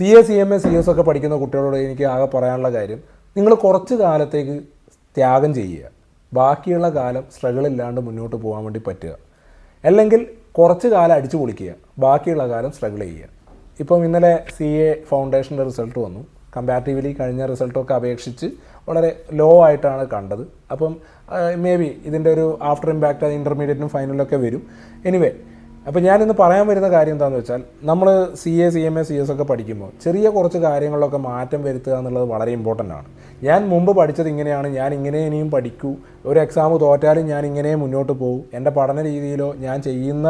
C A C M A C S ഒക്കെ പഠിക്കുന്ന കുട്ടികളോട് എനിക്ക് ആകെ പറയാനുള്ള കാര്യം നിങ്ങൾ കുറച്ച് കാലത്തേക്ക് ത്യാഗം ചെയ്യുക. ബാക്കിയുള്ള കാലം സ്ട്രഗിൾ ഇല്ലാണ്ട് മുന്നോട്ട് പോകാൻ വേണ്ടി പറ്റുക. അല്ലെങ്കിൽ കുറച്ച് കാലം അടിച്ചു പൊളിക്കുക. ബാക്കിയുള്ള കാലം സ്ട്രഗിൾ ചെയ്യുക. ഇപ്പം ഇന്നലെ സി എ ഫൗണ്ടേഷന്റെ റിസൾട്ട് വന്നു. കമ്പാരിറ്റീവ്ലി കഴിഞ്ഞ റിസൾട്ടൊക്കെ അപേക്ഷിച്ച് വളരെ ലോ ആയിട്ടാണ് കണ്ടത്. അപ്പം മേ ബി ഇതിന്റെ ഒരു ആഫ്റ്റർ ഇമ്പാക്റ്റ് ഇന്റർമീഡിയറ്റിനും ഫൈനലൊക്കെ വരും. എനിവേ അപ്പോൾ ഞാനിന്ന് പറയാൻ വരുന്ന കാര്യം എന്താണെന്ന് വെച്ചാൽ നമ്മൾ C A C M A C S ഒക്കെ പഠിക്കുമ്പോൾ ചെറിയ കുറച്ച് കാര്യങ്ങളിലൊക്കെ മാറ്റം വരുത്തുക എന്നുള്ളത് വളരെ ഇമ്പോർട്ടന്റ് ആണ്. ഞാൻ മുമ്പ് പഠിച്ചത് ഇങ്ങനെയാണ് ഞാൻ ഇങ്ങനെ ഇനിയും പഠിക്കൂ ഒരു എക്സാം തോറ്റാലും ഞാൻ ഇങ്ങനെ മുന്നോട്ട് പോകും എന്റെ പഠന രീതിയിലോ ഞാൻ ചെയ്യുന്ന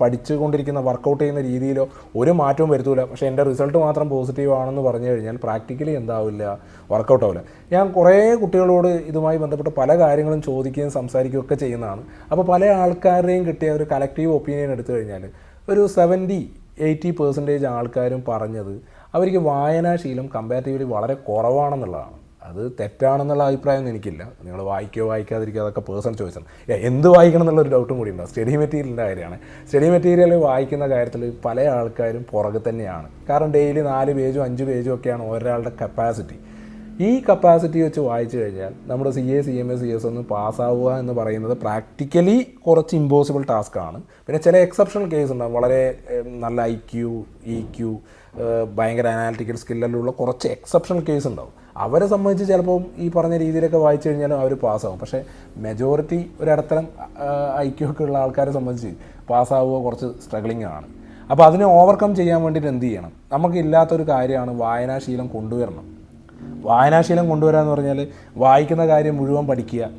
പഠിച്ചുകൊണ്ടിരിക്കുന്ന വർക്കൗട്ട് ചെയ്യുന്ന രീതിയിലോ ഒരു മാറ്റവും വരുത്തൂല. പക്ഷേ എന്റെ റിസൾട്ട് മാത്രം പോസിറ്റീവ് ആണെന്ന് പറഞ്ഞു കഴിഞ്ഞാൽ പ്രാക്ടിക്കലി എന്താവില്ല? വർക്കൗട്ട് ആവില്ല. ഞാൻ കുറേ കുട്ടികളോട് ഇതുമായി ബന്ധപ്പെട്ട് പല കാര്യങ്ങളും ചോദിക്കുകയും സംസാരിക്കുകയും ഒക്കെ ചെയ്യുന്നതാണ്. അപ്പോൾ പല ആൾക്കാരുടെയും കിട്ടിയ ഒരു കളക്റ്റീവ് ഒപ്പീനിയൻ എടുത്തു കഴിഞ്ഞാൽ ഒരു സെവന്റി എയ്റ്റി പെർസെന്റേജ് ആൾക്കാരും പറഞ്ഞത് അവർക്ക് വായനാശീലം കമ്പാരിറ്റീവ്ലി വളരെ കുറവാണെന്നുള്ളതാണ്. അത് തെറ്റാണെന്നുള്ള അഭിപ്രായമൊന്നും എനിക്കില്ല. നിങ്ങൾ വായിക്കോ വായിക്കാതിരിക്കുക അതൊക്കെ പേഴ്സണൽ ചോയ്സാണ് എന്ത് വായിക്കണം എന്നുള്ളൊരു ഡൗട്ടും കൂടി ഉണ്ടാവും സ്റ്റഡി മെറ്റീരിയലിന്റെ കാര്യമാണ്. സ്റ്റഡി മെറ്റീരിയൽ വായിക്കുന്ന കാര്യത്തിൽ പല ആൾക്കാരും പുറകെ തന്നെയാണ്. കാരണം ഡെയിലി നാല് പേജും അഞ്ച് പേജും ഒക്കെയാണ് ഒരാളുടെ കപ്പാസിറ്റി ഈ കപ്പാസിറ്റി വെച്ച് വായിച്ചു കഴിഞ്ഞാൽ നമ്മുടെ C A C M A C S ഒന്ന് പാസ്സാവുക എന്ന് പറയുന്നത് പ്രാക്ടിക്കലി കുറച്ച് ഇമ്പോസിബിൾ ടാസ്ക്കാണ് പിന്നെ ചില എക്സെപ്ഷണൽ കേസ് ഉണ്ടാവും. വളരെ നല്ല ഐ ക്യു ഇ ക്യു ഭയങ്കര അനാലിറ്റിക്കൽ സ്കില്ലെല്ലാം കുറച്ച് എക്സെപ്ഷണൽ കേസ് ഉണ്ടാവും. അവരെ സംബന്ധിച്ച് ചിലപ്പോൾ ഈ പറഞ്ഞ രീതിയിലൊക്കെ വായിച്ചു കഴിഞ്ഞാലും അവർ പാസ്സാവും. പക്ഷേ മെജോറിറ്റി ഒരിടത്തരം ക്യു ഒക്കെ ഉള്ള ആൾക്കാരെ സംബന്ധിച്ച് പാസ്സാവുക കുറച്ച് സ്ട്രഗ്ലിംഗ് ആണ്. അപ്പോൾ അതിനെ ഓവർകം ചെയ്യാൻ വേണ്ടിയിട്ട് എന്ത് ചെയ്യണം? നമുക്കില്ലാത്തൊരു കാര്യമാണ് വായനാശീലം കൊണ്ടുവരണം. വായനാശീലം കൊണ്ടുവരിക എന്ന് പറഞ്ഞാൽ വായിക്കുന്ന കാര്യം മുഴുവൻ പഠിക്കുക.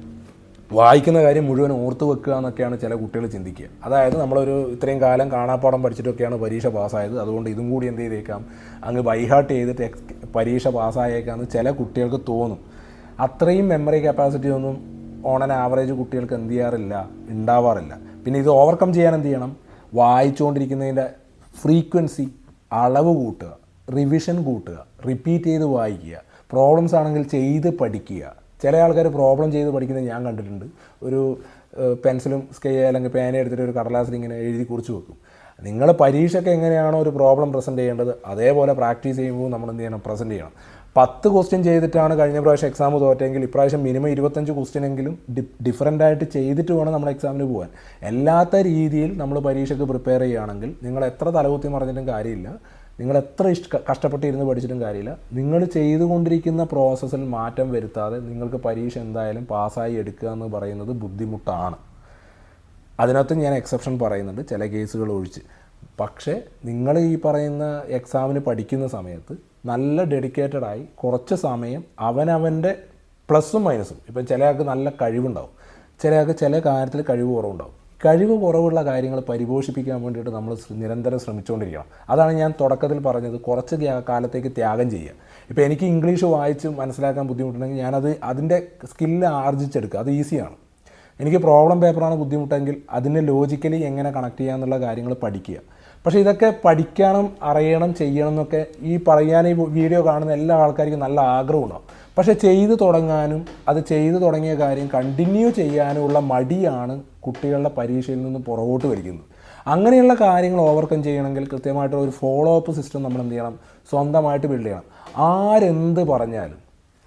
വായിക്കുന്ന കാര്യം മുഴുവൻ ഓർത്ത് വെക്കുക എന്നൊക്കെയാണ് ചില കുട്ടികൾ ചിന്തിക്കുക. അതായത് നമ്മളൊരു ഇത്രയും കാലം കാണാപ്പാടം പഠിച്ചിട്ടൊക്കെയാണ് പരീക്ഷ പാസ്സായത്. അതുകൊണ്ട് ഇതും കൂടി എന്ത് ചെയ്തേക്കാം? അങ്ങ് ബൈഹാർട്ട് ചെയ്തിട്ട് പരീക്ഷ പാസ്സായേക്കാമെന്ന് ചില കുട്ടികൾക്ക് തോന്നും. അത്രയും മെമ്മറി കപ്പാസിറ്റി ഒന്നും ഓൺ ആൻ ആവറേജ് കുട്ടികൾക്ക് എന്ത് ചെയ്യാറില്ല ഉണ്ടാവാറില്ല പിന്നെ ഇത് ഓവർകം ചെയ്യാൻ എന്ത് ചെയ്യണം? വായിച്ചുകൊണ്ടിരിക്കുന്നതിന്റെ ഫ്രീക്വൻസി അളവ് കൂട്ടുക റിവിഷൻ കൂട്ടുക റിപ്പീറ്റ് ചെയ്ത് വായിക്കുക. പ്രോബ്ലംസ് ആണെങ്കിൽ ചെയ്ത് പഠിക്കുക. ചില ആൾക്കാർ പ്രോബ്ലം ചെയ്ത് പഠിക്കുന്നത് ഞാൻ കണ്ടിട്ടുണ്ട്. ഒരു പെൻസിലും സ്കെയിൽ അല്ലെങ്കിൽ പേന എടുത്തിട്ട് ഒരു കടലാസിൽ ഇങ്ങനെ എഴുതി കുറിച്ച് വെക്കും. നിങ്ങൾ പരീക്ഷയ്ക്ക് എങ്ങനെയാണോ ഒരു പ്രോബ്ലം പ്രസന്റ് ചെയ്യേണ്ടത് അതേപോലെ പ്രാക്ടീസ് ചെയ്യുമ്പോൾ നമ്മൾ എന്ത് ചെയ്യണം? പ്രസന്റ് ചെയ്യണം. പത്ത് ക്വസ്റ്റ്യൻ ചെയ്തിട്ടാണ് കഴിഞ്ഞ പ്രാവശ്യം എക്സാം തോറ്റെങ്കിൽ ഇപ്രാവശ്യം മിനിമം ഇരുപത്തഞ്ച് ക്വസ്റ്റ്യനെങ്കിലും ഡി ഡിഫറന്റ് ആയിട്ട് ചെയ്തിട്ട് വേണം നമ്മൾ എക്സാമിന് പോകാൻ. അല്ലാത്ത രീതിയിൽ നമ്മൾ പരീക്ഷയ്ക്ക് പ്രിപ്പയർ ചെയ്യുകയാണെങ്കിൽ നിങ്ങൾ എത്ര തലകുത്തി മറിഞ്ഞിട്ടും കാര്യമില്ല. നിങ്ങൾ എത്ര ഇഷ്ട കഷ്ടപ്പെട്ടിരുന്ന് പഠിച്ചിട്ടും കാര്യമില്ല. നിങ്ങൾ ചെയ്തുകൊണ്ടിരിക്കുന്ന പ്രോസസ്സിൽ മാറ്റം വരുത്താതെ നിങ്ങൾക്ക് പരീക്ഷ എന്തായാലും പാസ്സായി എടുക്കുക എന്ന് പറയുന്നത് ബുദ്ധിമുട്ടാണ്. അതിനകത്ത് ഞാൻ എക്സെപ്ഷൻ പറയുന്നുണ്ട് ചില കേസുകൾ ഒഴിച്ച്. പക്ഷേ നിങ്ങൾ ഈ പറയുന്ന എക്സാമിന് പഠിക്കുന്ന സമയത്ത് നല്ല ഡെഡിക്കേറ്റഡായി കുറച്ച് സമയം അവനവന്റെ പ്ലസും മൈനസും ഇപ്പം ചിലയാൾക്ക് നല്ല കഴിവുണ്ടാവും. ചിലയാൾക്ക് ചില കാര്യത്തിൽ കഴിവ് കുറവുണ്ടാവും. കഴിവ് കുറവുള്ള കാര്യങ്ങൾ പരിപോഷിപ്പിക്കാൻ വേണ്ടിയിട്ട് നമ്മൾ നിരന്തരം ശ്രമിച്ചുകൊണ്ടിരിക്കണം. അതാണ് ഞാൻ തുടക്കത്തിൽ പറഞ്ഞത്. കുറച്ച് കാലത്തേക്ക് ത്യാഗം ചെയ്യുക. ഇപ്പോൾ എനിക്ക് ഇംഗ്ലീഷ് വായിച്ച് മനസ്സിലാക്കാൻ ബുദ്ധിമുട്ടുണ്ടെങ്കിൽ ഞാനത് അതിന്റെ സ്കില്ല് ആർജിച്ചെടുക്കുക. അത് ഈസിയാണ്. എനിക്ക് പ്രോബ്ലം പേപ്പറാണ് ബുദ്ധിമുട്ടെങ്കിൽ അതിനെ ലോജിക്കലി എങ്ങനെ കണക്ട് ചെയ്യാന്നുള്ള കാര്യങ്ങൾ പഠിക്കുക. പക്ഷേ ഇതൊക്കെ പഠിക്കണം അറിയണം ചെയ്യണം എന്നൊക്കെ ഈ പറയാൻ ഈ വീഡിയോ കാണുന്ന എല്ലാ ആൾക്കാർക്കും നല്ല ആഗ്രഹം ഉണ്ടാവും. പക്ഷേ ചെയ്തു തുടങ്ങാനും അത് ചെയ്തു തുടങ്ങിയ കാര്യം കണ്ടിന്യൂ ചെയ്യാനുമുള്ള മടിയാണ് കുട്ടികളുടെ പരീക്ഷയിൽ നിന്ന് പുറകോട്ട് വലിക്കുന്നത്. അങ്ങനെയുള്ള കാര്യങ്ങൾ ഓവർകം ചെയ്യണമെങ്കിൽ കൃത്യമായിട്ടുള്ള ഒരു ഫോളോ അപ്പ് സിസ്റ്റം നമ്മൾ എന്ത് ചെയ്യണം? സ്വന്തമായിട്ട് ബിൽഡ് ചെയ്യണം. ആരെന്ത് പറഞ്ഞാലും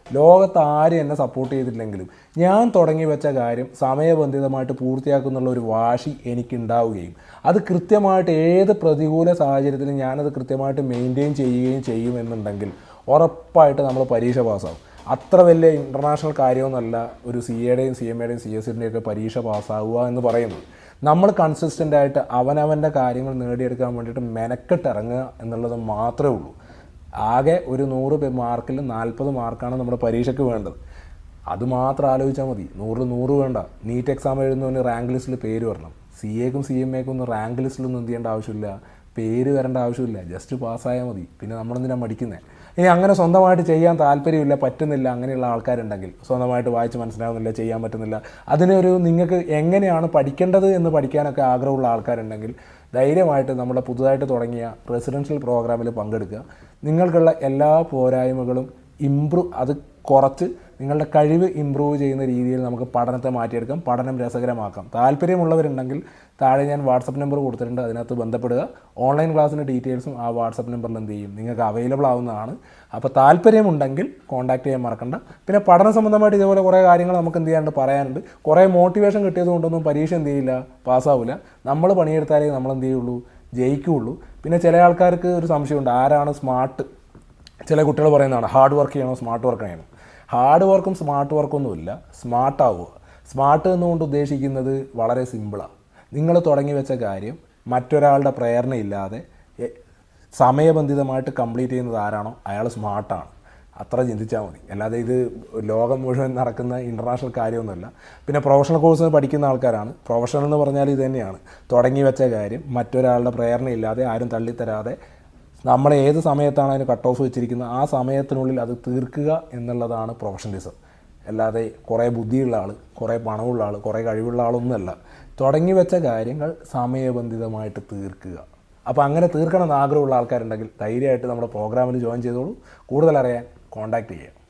ലോകത്ത് ആരും എന്നെ സപ്പോർട്ട് ചെയ്തിട്ടില്ലെങ്കിലും ഞാൻ തുടങ്ങി വെച്ച കാര്യം സമയബന്ധിതമായിട്ട് പൂർത്തിയാക്കുന്നുള്ള ഒരു വാശി എനിക്കുണ്ടാവുകയും അത് കൃത്യമായിട്ട് ഏത് പ്രതികൂല സാഹചര്യത്തിലും ഞാനത് കൃത്യമായിട്ട് മെയിന്റെയിൻ ചെയ്യുകയും ചെയ്യുമെന്നുണ്ടെങ്കിൽ ഉറപ്പായിട്ട് നമ്മൾ പരീക്ഷ പാസ്സാവും അത്ര വലിയ ഇന്റർനാഷണൽ കാര്യമൊന്നുമല്ല. ഒരു സി എയുടെയും സി എം എയുടെയും സി എസ് സിയുടെയും ഒക്കെ പരീക്ഷ പാസ്സാവുക എന്ന് പറയുന്നത്. നമ്മൾ കൺസിസ്റ്റന്റ് ആയിട്ട് അവനവന്റെ കാര്യങ്ങൾ നേടിയെടുക്കാൻ വേണ്ടിയിട്ട് മെനക്കെട്ടിറങ്ങുക എന്നുള്ളത് മാത്രമേ ഉള്ളൂ. ആകെ ഒരു നൂറ് മാർക്കിൽ നാൽപ്പത് മാർക്കാണ് നമ്മുടെ പരീക്ഷയ്ക്ക് വേണ്ടത്. അത് മാത്രം ആലോചിച്ചാൽ മതി. നൂറിൽ നൂറ് വേണ്ട. നീറ്റ് എക്സാം എഴുതുന്നവന് റാങ്ക് ലിസ്റ്റിൽ പേര് വരണം. സി എക്കും സി എം എക്കും ഒന്നും റാങ്ക് ലിസ്റ്റിലൊന്നും എന്ത് ചെയ്യേണ്ട ആവശ്യമില്ല. പേര് വരേണ്ട ആവശ്യമില്ല. ജസ്റ്റ് പാസ്സായാൽ മതി. പിന്നെ നമ്മളെന്തിനാണ് മടിക്കുന്നത് ഇനി അങ്ങനെ സ്വന്തമായിട്ട് ചെയ്യാൻ താല്പര്യമില്ല പറ്റുന്നില്ല അങ്ങനെയുള്ള ആൾക്കാരുണ്ടെങ്കിൽ. സ്വന്തമായിട്ട് വായിച്ച് മനസ്സിലാവുന്നില്ല ചെയ്യാൻ പറ്റുന്നില്ല. അതിനൊരു നിങ്ങൾക്ക് എങ്ങനെയാണ് പഠിക്കേണ്ടത് എന്ന് പഠിക്കാനൊക്കെ ആഗ്രഹമുള്ള ആൾക്കാരുണ്ടെങ്കിൽ ധൈര്യമായിട്ട് നമ്മുടെ പുതുതായിട്ട് തുടങ്ങിയ റെസിഡൻഷ്യൽ പ്രോഗ്രാമിൽ പങ്കെടുക്കുക. നിങ്ങൾക്കുള്ള എല്ലാ പോരായ്മകളും ഇമ്പ്രൂവ് അത് കുറച്ച് നിങ്ങളുടെ കഴിവ് ഇമ്പ്രൂവ് ചെയ്യുന്ന രീതിയിൽ നമുക്ക് പഠനത്തെ മാറ്റിയെടുക്കാം പഠനം രസകരമാക്കാം. താല്പര്യമുള്ളവരുണ്ടെങ്കിൽ താഴെ ഞാൻ വാട്സപ്പ് നമ്പർ കൊടുത്തിട്ടുണ്ട് അതിനകത്ത് ബന്ധപ്പെടുക. ഓൺലൈൻ ക്ലാസ്സിന്റെ ഡീറ്റെയിൽസും ആ വാട്സപ്പ് നമ്പറിൽ എന്ത് ചെയ്യും? നിങ്ങൾക്ക് അവൈലബിൾ ആവുന്നതാണ്. അപ്പോൾ താല്പര്യമുണ്ടെങ്കിൽ കോൺടാക്ട് ചെയ്യാൻ മറക്കണ്ട. പിന്നെ പഠന സംബന്ധമായിട്ട് ഇതേപോലെ കുറേ കാര്യങ്ങൾ നമുക്ക് എന്ത് ചെയ്യാനുണ്ട് പറയാനുണ്ട്. കുറേ മോട്ടിവേഷൻ കിട്ടിയത് കൊണ്ടൊന്നും പരീക്ഷ എന്ത് ചെയ്യില്ല പാസ്സാവില്ല നമ്മൾ പണിയെടുത്താലേ നമ്മൾ എന്ത് ചെയ്യുള്ളൂ? ജയിക്കുകയുള്ളൂ. പിന്നെ ചില ആൾക്കാർക്ക് ഒരു സംശയമുണ്ട് ആരാണ് സ്മാർട്ട് ചില കുട്ടികൾ പറയുന്നതാണ് ഹാർഡ് വർക്ക് ചെയ്യണോ സ്മാർട്ട് വർക്ക് ചെയ്യണം ഹാർഡ് വർക്കും സ്മാർട്ട് വർക്കും ഒന്നുമില്ല. സ്മാർട്ട് ആവുക സ്മാർട്ട് എന്നുകൊണ്ട് ഉദ്ദേശിക്കുന്നത് വളരെ സിമ്പിളാണ് നിങ്ങൾ തുടങ്ങി വെച്ച കാര്യം മറ്റൊരാളുടെ പ്രേരണയില്ലാതെ സമയബന്ധിതമായിട്ട് കംപ്ലീറ്റ് ചെയ്യുന്നത് ആരാണോ? അയാൾ സ്മാർട്ടാണ്. അത്ര ചിന്തിച്ചാൽ മതി. അല്ലാതെ ഇത് ലോകം മുഴുവൻ നടക്കുന്ന ഇന്റർനാഷണൽ കാര്യമൊന്നുമല്ല. പിന്നെ പ്രൊഫഷണൽ കോഴ്സ് പഠിക്കുന്ന ആൾക്കാരാണ്. പ്രൊഫഷണൽ എന്ന് പറഞ്ഞാൽ ഇത് തന്നെയാണ്. തുടങ്ങി വെച്ച കാര്യം മറ്റൊരാളുടെ പ്രേരണയില്ലാതെ ആരും തള്ളിത്തരാതെ നമ്മൾ ഏത് സമയത്താണ് അതിന് കട്ട് ഓഫ് വെച്ചിരിക്കുന്നത്? ആ സമയത്തിനുള്ളിൽ അത് തീർക്കുക എന്നുള്ളതാണ് പ്രൊഫഷണലിസം അല്ലാതെ കുറേ ബുദ്ധിയുള്ള ആൾ കുറേ പണമുള്ള ആൾ കുറേ കഴിവുള്ള ആളൊന്നുമല്ല. തുടങ്ങി വെച്ച കാര്യങ്ങൾ സമയബന്ധിതമായിട്ട് തീർക്കുക. അപ്പോൾ അങ്ങനെ തീർക്കണം എന്ന് ആഗ്രഹമുള്ള ആൾക്കാരുണ്ടെങ്കിൽ ധൈര്യമായിട്ട് നമ്മുടെ പ്രോഗ്രാമിൽ ജോയിൻ ചെയ്തോളൂ. കൂടുതലറിയാൻ കോൺടാക്റ്റ് ചെയ്യുക